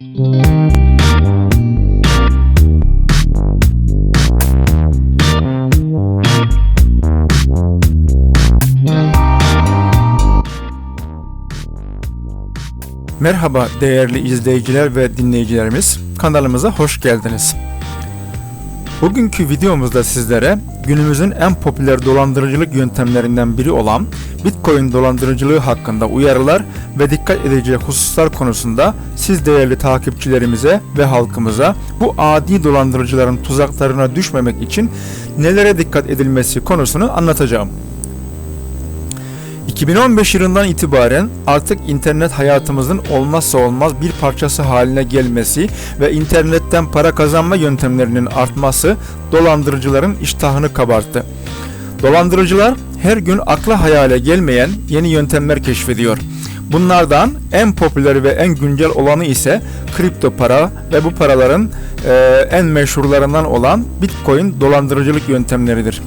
Merhaba değerli izleyiciler ve dinleyicilerimiz. Kanalımıza hoş geldiniz. Bugünkü videomuzda sizlere günümüzün en popüler dolandırıcılık yöntemlerinden biri olan Bitcoin dolandırıcılığı hakkında uyarılar ve dikkat edilecek hususlar konusunda siz değerli takipçilerimize ve halkımıza bu adi dolandırıcıların tuzaklarına düşmemek için nelere dikkat edilmesi konusunu anlatacağım. 2015 yılından itibaren artık internet hayatımızın olmazsa olmaz bir parçası haline gelmesi ve internetten para kazanma yöntemlerinin artması dolandırıcıların iştahını kabarttı. Dolandırıcılar her gün akla hayale gelmeyen yeni yöntemler keşfediyor. Bunlardan en popüleri ve en güncel olanı ise kripto para ve bu paraların e, en meşhurlarından olan Bitcoin dolandırıcılık yöntemleridir.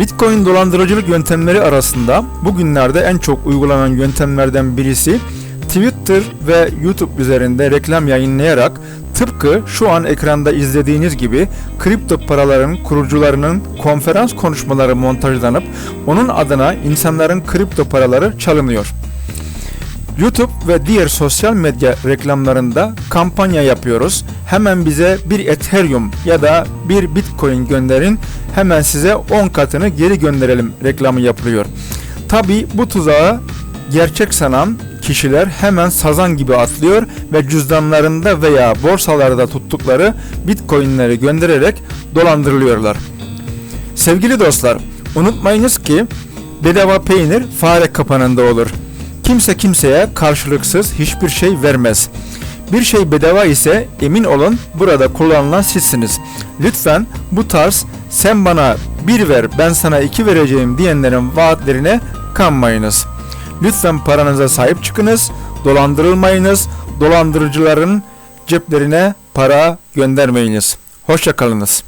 Bitcoin dolandırıcılık yöntemleri arasında bugünlerde en çok uygulanan yöntemlerden birisi Twitter ve YouTube üzerinde reklam yayınlayarak tıpkı şu an ekranda izlediğiniz gibi kripto paraların kurucularının konferans konuşmaları montajlanıp onun adına insanların kripto paraları çalınıyor. YouTube ve diğer sosyal medya reklamlarında kampanya yapıyoruz. Hemen bize bir Ethereum ya da bir Bitcoin gönderin. Hemen size 10 katını geri gönderelim reklamı yapılıyor. Tabi bu tuzağa gerçek sanan kişiler hemen sazan gibi atlıyor ve cüzdanlarında veya borsalarda tuttukları Bitcoin'leri göndererek dolandırılıyorlar. Sevgili dostlar, unutmayınız ki bedava peynir fare kapanında olur. Kimse kimseye karşılıksız hiçbir şey vermez. Bir şey bedava ise emin olun burada kullanılan sizsiniz. Lütfen bu tarz sen bana bir ver ben sana iki vereceğim diyenlerin vaatlerine kanmayınız. Lütfen paranıza sahip çıkınız, dolandırılmayınız, dolandırıcıların ceplerine para göndermeyiniz. Hoşçakalınız.